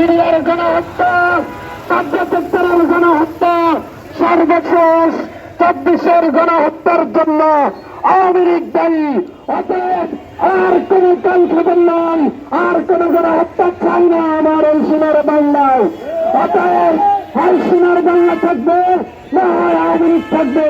সিরিয়ার গণহত্যা কার্যক্ষেত্রের গণহত্যা, সর্বশেষ চব্বিশের গণহত্যার জন্য আওয়ামী লীগ দায়ী। অতএব আর কোন কাল নাই আর কোন গণহত্যা চাই না আমার এই সোনার বাংলায়। অতএব হয় সোনার বাংলা থাকবে, না হয় আওয়ামী লীগ থাকবে।